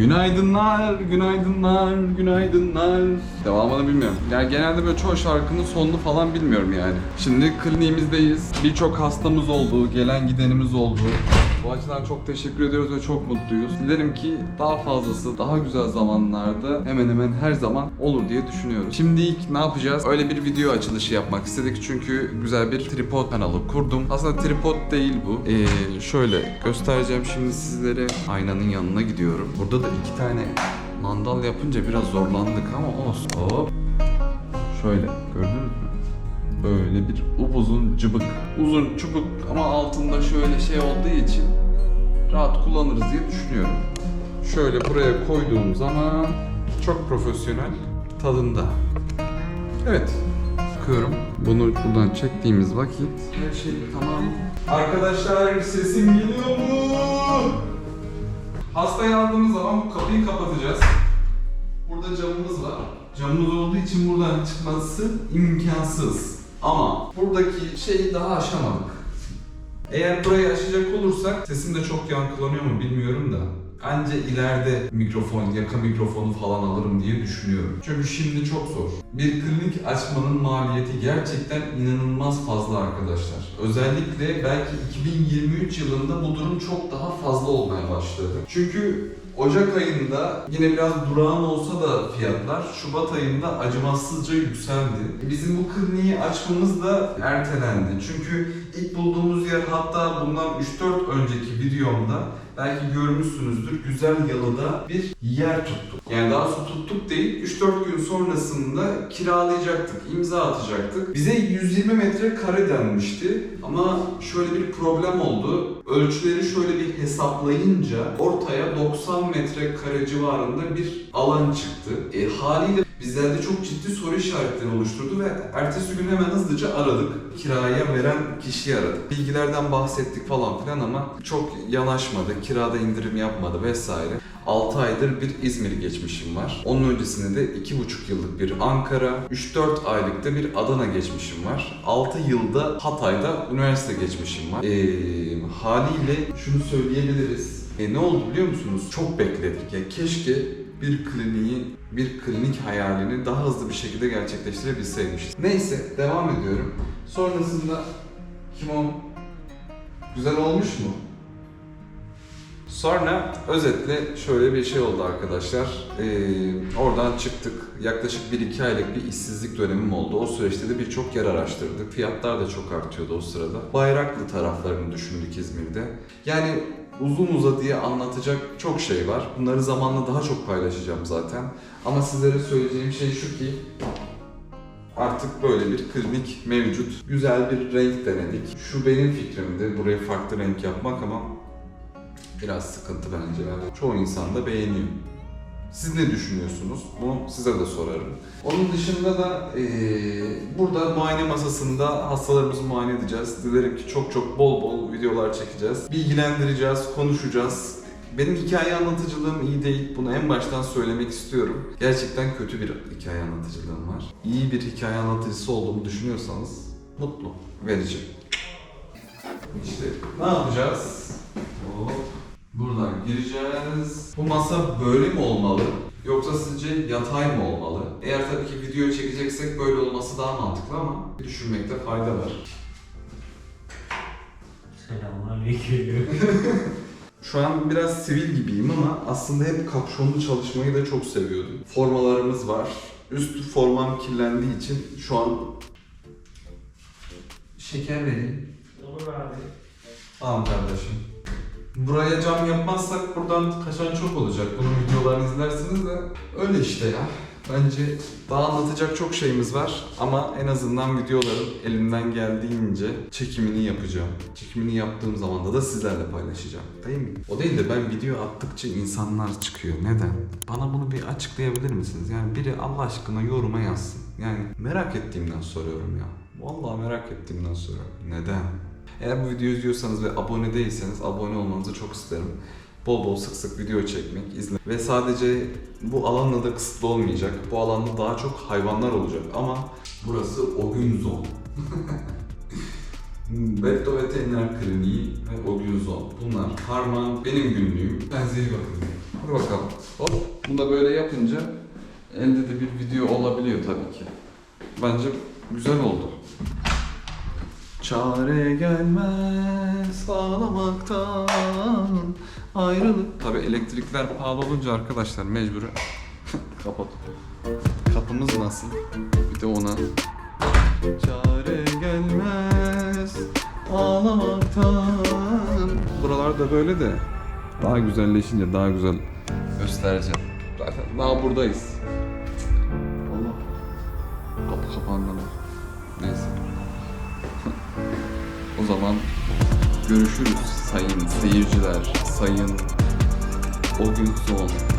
Günaydınlar, günaydınlar, günaydınlar. Devamını bilmiyorum. Yani genelde böyle çoğu şarkının sonunu falan bilmiyorum yani. Şimdi kliniğimizdeyiz. Birçok hastamız oldu, gelen gidenimiz oldu. Bu açıdan çok teşekkür ediyoruz ve çok mutluyuz. Dilerim ki daha fazlası, daha güzel zamanlarda hemen hemen her zaman olur diye düşünüyoruz. Şimdi ilk ne yapacağız? Öyle bir video açılışı yapmak istedik çünkü güzel bir tripod kanalı kurdum. Aslında tripod değil bu. Ee, şöyle göstereceğim şimdi sizlere. Aynanın yanına gidiyorum. Burada da iki tane mandal yapınca biraz zorlandık ama olsun. Hop. Şöyle gördünüz mü? Böyle bir upuzun cıbık. Uzun çubuk ama altında şöyle şey olduğu için rahat kullanırız diye düşünüyorum. Şöyle buraya koyduğum zaman çok profesyonel tadında. Evet. Sıkıyorum. Bunu buradan çektiğimiz vakit her şey tamam. Arkadaşlar sesim geliyor mu? Hastayı aldığımız zaman bu kapıyı kapatacağız. Burada camımız var. Camımız olduğu için buradan çıkması imkansız. Ama buradaki şeyi daha aşamadık. Eğer burayı aşacak olursak sesim de çok yankılanıyor mu bilmiyorum da. Anca ileride mikrofon, yaka mikrofonu falan alırım diye düşünüyorum. Çünkü şimdi çok zor. Bir klinik açmanın maliyeti gerçekten inanılmaz fazla arkadaşlar. Özellikle belki 2023 yılında bu durum çok daha fazla olmaya başladı. Çünkü Ocak ayında yine biraz durağan olsa da fiyatlar Şubat ayında acımasızca yükseldi. Bizim bu kliniği açmamız da ertelendi. Çünkü ilk bulduğumuz yer hatta bundan 3-4 önceki videomda belki görmüşsünüzdür Güzel Yalı'da bir yer tuttuk. Yani daha sonra tuttuk değil 3-4 gün sonrasında kiralayacaktık, imza atacaktık. Bize 120 metre kare denmişti ama şöyle bir problem oldu. Ölçüleri şöyle bir hesaplayınca ortaya 90 metre kare civarında bir alan çıktı. E, haliyle bizlerde çok ciddi soru işaretleri oluşturdu ve ertesi gün hemen hızlıca aradık. Kiraya veren kişiyi aradık. Bilgilerden bahsettik falan filan ama çok yanaşmadı, kirada indirim yapmadı vesaire. 6 aydır bir İzmir geçmişim var. Onun öncesinde de 2,5 yıllık bir Ankara, 3-4 aylık da bir Adana geçmişim var. 6 yılda Hatay'da üniversite geçmişim var. Ee, haliyle şunu söyleyebiliriz. E, ne oldu biliyor musunuz? Çok bekledik. Ya keşke bir kliniği, bir klinik hayalini daha hızlı bir şekilde gerçekleştirebilseymişiz. Neyse devam ediyorum. Sonrasında kim o? Güzel olmuş mu? Sonra özetle şöyle bir şey oldu arkadaşlar. Ee, oradan çıktık. Yaklaşık 1-2 aylık bir işsizlik dönemim oldu. O süreçte de birçok yer araştırdık. Fiyatlar da çok artıyordu o sırada. Bayraklı taraflarını düşündük İzmir'de. Yani uzun uzadıya anlatacak çok şey var. Bunları zamanla daha çok paylaşacağım zaten. Ama sizlere söyleyeceğim şey şu ki Artık böyle bir klinik mevcut. Güzel bir renk denedik. Şu benim fikrimdi. Buraya farklı renk yapmak ama biraz sıkıntı bence. Yani çoğu insan da beğeniyor. Siz ne düşünüyorsunuz? Bunu size de sorarım. Onun dışında da eee, burada muayene masasında hastalarımızı muayene edeceğiz. Dilerim ki çok çok bol bol videolar çekeceğiz. Bilgilendireceğiz, konuşacağız. Benim hikaye anlatıcılığım iyi değil. Bunu en baştan söylemek istiyorum. Gerçekten kötü bir hikaye anlatıcılığım var. İyi bir hikaye anlatıcısı olduğumu düşünüyorsanız mutlu, vereceğim. İşte ne yapacağız? Hop. Buradan gireceğiz. Bu masa böyle mi olmalı? Yoksa sizce yatay mı olmalı? Eğer tabii ki video çekeceksek böyle olması daha mantıklı ama düşünmekte fayda var. Selamünaleyküm. Şu an biraz sivil gibiyim ama aslında hep kapşonlu çalışmayı da çok seviyordum. Formalarımız var. Üst formam kirlendiği için şu an şeker vereyim. Olur abi. Tamam kardeşim. Buraya cam yapmazsak buradan kaçan çok olacak. Bunun videolarını izlersiniz de öyle işte ya. Bence daha anlatacak çok şeyimiz var ama en azından videoların elimden geldiğince çekimini yapacağım. Çekimini yaptığım zaman da sizlerle paylaşacağım. Değil mi? O değil de ben video attıkça insanlar çıkıyor. Neden? Bana bunu bir açıklayabilir misiniz? Yani biri Allah aşkına yoruma yazsın. Yani merak ettiğimden soruyorum ya. Vallahi merak ettiğimden soruyorum. Neden? Eğer bu videoyu izliyorsanız ve abone değilseniz abone olmanızı çok isterim. Bol bol sık sık video çekmek, izle. Ve sadece bu alanla da kısıtlı olmayacak. Bu alanda daha çok hayvanlar olacak ama burası o gün zone. Betto Veteriner Kliniği ve Oguzon. Bunlar harman benim günlüğüm. Benzeri bakın. Hadi bakalım. Hop. Bunu da böyle yapınca elde de bir video olabiliyor tabii ki. Bence güzel oldu. Çare gelmez ağlamaktan ayrılık. Tabii elektrikler pahalı olunca arkadaşlar mecbur kapat. Kapımız nasıl? Bir de ona. Çare gelmez ağlamaktan. Buralarda böyle de daha güzelleşince daha güzel göstereceğim. Zaten daha buradayız. Allah. Kapı kapandı? Neyse. Zaman görüşürüz sayın seyirciler, sayın o gün son